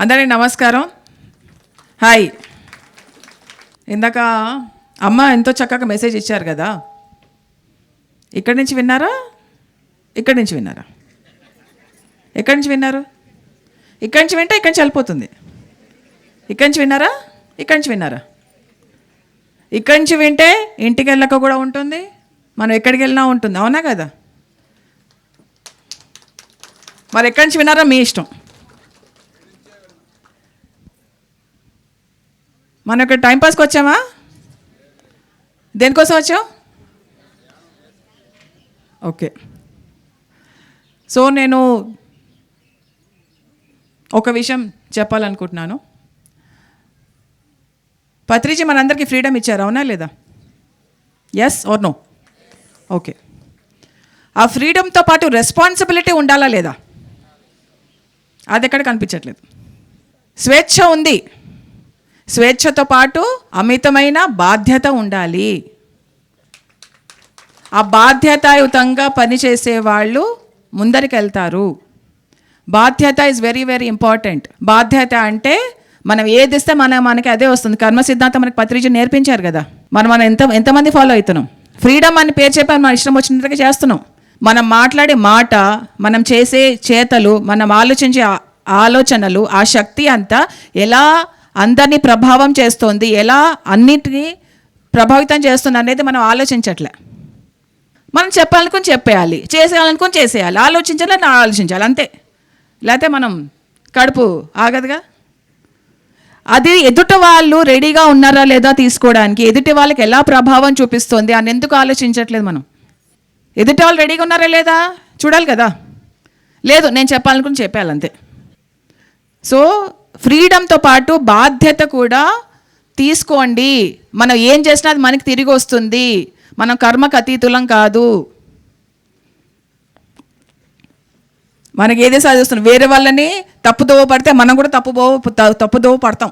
అందరి నమస్కారం. హాయ్. ఇందాక అమ్మ ఎంతో చక్కగా మెసేజ్ ఇచ్చారు కదా. ఇక్కడి నుంచి విన్నారా? ఇక్కడి నుంచి విన్నారా? ఎక్కడి నుంచి విన్నారు? ఇక్కడి నుంచి వింటే ఇక్కడి నుంచి వెళ్ళిపోతుంది. ఇక్కడి నుంచి విన్నారా? ఇక్కడి నుంచి విన్నారా? ఇక్కడి నుంచి వింటే ఇంటికి వెళ్ళక కూడా ఉంటుంది. మనం ఎక్కడికి వెళ్ళినా ఉంటుంది. అవునా కదా? మరి ఎక్కడి నుంచి విన్నారా? మీ ఇష్టం. మనం ఇక్కడ టైంపాస్కి వచ్చామా? దేనికోసం వచ్చాం ఓకే. సో నేను ఒక విషయం చెప్పాలనుకుంటున్నాను. పత్రిజీ మనందరికీ ఫ్రీడమ్ ఇచ్చారు అవునా లేదా? Yes or no okay. ఆ ఫ్రీడమ్తో పాటు రెస్పాన్సిబిలిటీ ఉండాలా లేదా? అది ఎక్కడ కనిపించట్లేదు. స్వేచ్ఛ ఉంది. స్వేచ్ఛతో పాటు అమితమైన బాధ్యత ఉండాలి. ఆ బాధ్యతాయుతంగా పనిచేసే వాళ్ళు ముందరికెళ్తారు. బాధ్యత ఇస్ వెరీ వెరీ ఇంపార్టెంట్ బాధ్యత అంటే మనం ఏది ఇస్తే మన మనకి అదే వస్తుంది. కర్మ సిద్ధాంతం మనకి పత్రిజ నేర్పించారు కదా. మనం మనం ఎంత ఎంతమంది ఫాలో అవుతున్నాం? ఫ్రీడమ్ అని పేరు చెప్పి మన ఇష్టం వచ్చినట్టుగా చేస్తున్నాం. మనం మాట్లాడే మాట మనం చేసే చేతలు మనం ఆలోచించే ఆలోచనలు ఆ శక్తి అంతా ఎలా అందరినీ ప్రభావం చేస్తుంది. ఎలా అన్నిటినీ ప్రభావితం చేస్తుంది అనేది మనం ఆలోచించట్లే. మనం చెప్పాలనుకుని చెప్పేయాలి చేసేయాలనుకుని చేసేయాలి ఆలోచించాలని ఆలోచించాలి అంతే. లేకపోతే మనం కడుపు ఆగదుగా? అది ఎదుటి వాళ్ళు రెడీగా ఉన్నారా లేదా తీసుకోవడానికి ఎదుటి వాళ్ళకి ఎలా ప్రభావం చూపిస్తుంది అని ఎందుకు ఆలోచించట్లేదు మనం? ఎదుటి వాళ్ళు రెడీగా ఉన్నారా లేదా? చూడాలి కదా. లేదు నేను చెప్పాలనుకుని చెప్పాలి అంతే. సో ఫ్రీడంతో పాటు బాధ్యత కూడా తీసుకోండి. మనం ఏం చేసినా అది మనకి తిరిగి వస్తుంది. మనం కర్మకు అతీతులం కాదు. మనకి ఏదే సాధిస్తున్నాం వేరే వాళ్ళని తప్పుదోవ పడితే మనం కూడా తప్పుదోవ తప్పుదోవ పడతాం.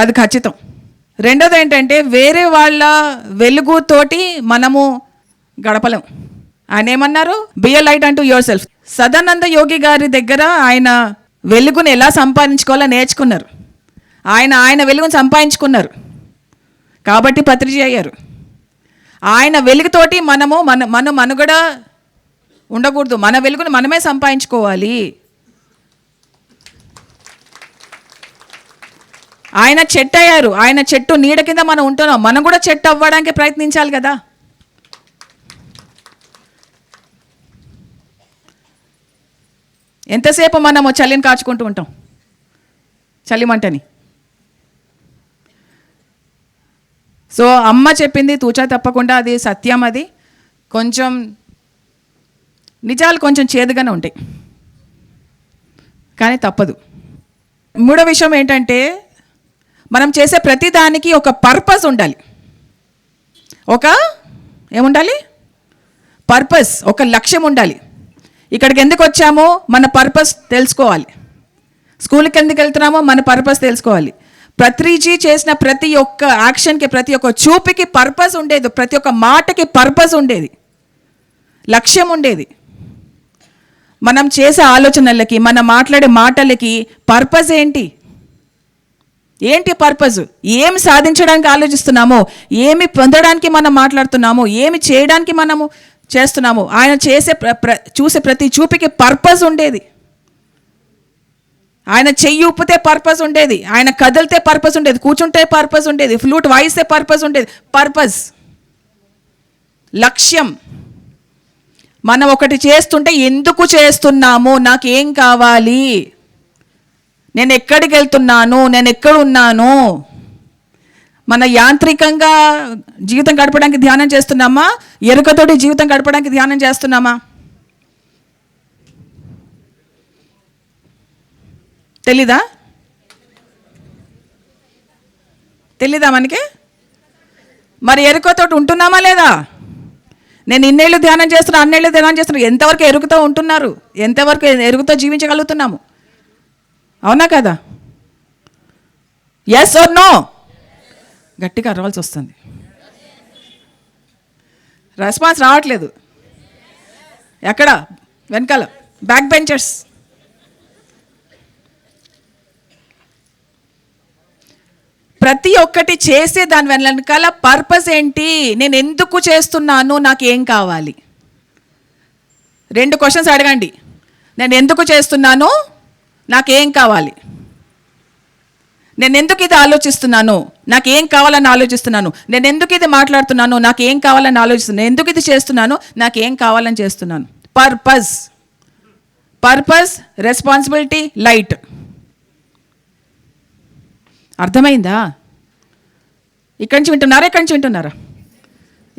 అది ఖచ్చితం. రెండోది ఏంటంటే వేరే వాళ్ళ వెలుగుతోటి మనము గడపలేం. ఆయన ఏమన్నారు? Be a light unto yourself Sadananda Yogi గారి దగ్గర ఆయన వెలుగుని ఎలా సంపాదించుకోవాలో నేర్చుకున్నారు. ఆయన ఆయన వెలుగుని సంపాదించుకున్నారు. కాబట్టి పత్రిక అయ్యారు. ఆయన వెలుగుతోటి మనము మన మన మనుగడ ఉండకూడదు. మన వెలుగును మనమే సంపాదించుకోవాలి. ఆయన చెట్టు అయ్యారు ఆయన చెట్టు నీడ కింద మనం ఉంటున్నాం. మనం కూడా చెట్టు అవ్వడానికి ప్రయత్నించాలి కదా. ఎంతసేపు మనము చలిని కాచుకుంటూ ఉంటాం? చలిమంటని. సో అమ్మ చెప్పింది తూచా తప్పకుండా అది సత్యం అది. కొంచెం నిజాలు కొంచెం చేదుగానే ఉంటాయి. కానీ తప్పదు. మూడో విషయం ఏంటంటే మనం చేసే ప్రతి దానికి ఒక పర్పస్ ఉండాలి. ఒక ఏముండాలి? పర్పస్ ఒక లక్ష్యం ఉండాలి. ఇక్కడికి ఎందుకు వచ్చామో మన పర్పస్ తెలుసుకోవాలి. స్కూల్కి ఎందుకు వెళ్తున్నామో మన పర్పస్ తెలుసుకోవాలి. ప్రతిజీ చేసిన ప్రతి ఒక్క యాక్షన్కి ప్రతి ఒక్క చూపుకి పర్పస్ ఉండేది. ప్రతి ఒక్క మాటకి పర్పస్ ఉండేది. లక్ష్యం ఉండేది. మనం చేసే ఆలోచనలకి మనం మాట్లాడే మాటలకి పర్పస్ ఏంటి? ఏంటి పర్పస్? ఏమి సాధించడానికి ఆలోచిస్తున్నామో? ఏమి పొందడానికి మనం మాట్లాడుతున్నామో? ఏమి చేయడానికి మనము చేస్తున్నాము. ఆయన చేసే ప్ర చూసే ప్రతి చూపుకి పర్పస్ ఉండేది. ఆయన చెయ్యి ఉప్పితే పర్పస్ ఉండేది. ఆయన కదిలితే పర్పస్ ఉండేది. కూర్చుంటే పర్పస్ ఉండేది. ఫ్లూట్ వాయిస్తే పర్పస్ ఉండేది. పర్పస్ లక్ష్యం. మనం ఒకటి చేస్తుంటే ఎందుకు చేస్తున్నాము నాకేం కావాలి? నేను ఎక్కడికి వెళ్తున్నాను? నేను ఎక్కడ ఉన్నాను? మన యాంత్రికంగా జీవితం గడపడానికి ధ్యానం చేస్తున్నామా? ఎరుకతోటి జీవితం గడపడానికి ధ్యానం చేస్తున్నామా? తెలీదా? తెలీదా మనకి? మరి ఎరుకతోటి ఉంటున్నామా లేదా? నేను ఇన్నేళ్ళు ధ్యానం చేస్తున్నా అన్నేళ్ళు ధ్యానం చేస్తున్నా ఎంతవరకు ఎరుకుతో ఉంటున్నారు? ఎంతవరకు ఎరుగుతో జీవించగలుగుతున్నాము? అవునా కదా? ఎస్ ఓర్ నో గట్టిగా అరవాల్సి వస్తుంది. రెస్పాన్స్ రావట్లేదు. ఎక్కడ? వెనకాల. బ్యాక్ బెంచర్స్ ప్రతి ఒక్కటి చేసే దాని వెనకాల పర్పస్ ఏంటి? నేను ఎందుకు చేస్తున్నాను? నాకు ఏం కావాలి? రెండు క్వశ్చన్స్ అడగండి. నేను ఎందుకు చేస్తున్నాను? నాకేం కావాలి? నేను ఎందుకు ఇది ఆలోచిస్తున్నాను? నాకు ఏం కావాలని ఆలోచిస్తున్నాను? నేను ఎందుకు ఇది మాట్లాడుతున్నాను? నాకు ఏం కావాలని ఆలోచిస్తున్నాను? ఎందుకు ఇది చేస్తున్నాను? నాకు ఏం కావాలని చేస్తున్నాను? పర్పస్ పర్పస్ రెస్పాన్సిబిలిటీ లైట్ అర్థమైందా? ఇక్కడి నుంచి వింటున్నారా? ఇక్కడి నుంచి వింటున్నారా?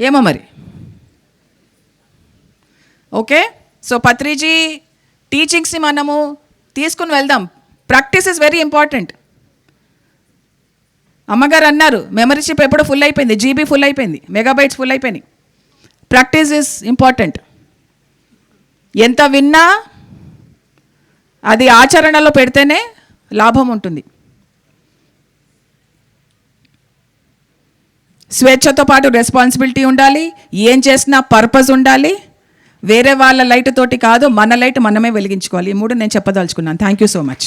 ఏమో మరి. ఓకే? సో పత్రిజీ టీచింగ్స్ని మనము తీసుకుని వెళ్దాం. ప్రాక్టీస్ ఇస్ వెరీ ఇంపార్టెంట్ అమ్మగారు అన్నారు మెమరీ చిప్ ఎప్పుడు ఫుల్ అయిపోయింది జీబీ ఫుల్ అయిపోయింది మెగాబైట్స్ ఫుల్ అయిపోయినాయి. ప్రాక్టీస్ ఇస్ ఇంపార్టెంట్ ఎంత విన్నా అది ఆచరణలో పెడితేనే లాభం ఉంటుంది. స్వేచ్ఛతో పాటు రెస్పాన్సిబిలిటీ ఉండాలి ఏం చేసినా పర్పస్ ఉండాలి. వేరే వాళ్ళ లైట్ తోటి కాదు మన లైట్ మనమే వెలిగించుకోవాలి. ఈ మూడు నేను చెప్పదలుచుకున్నాను. Thank you so much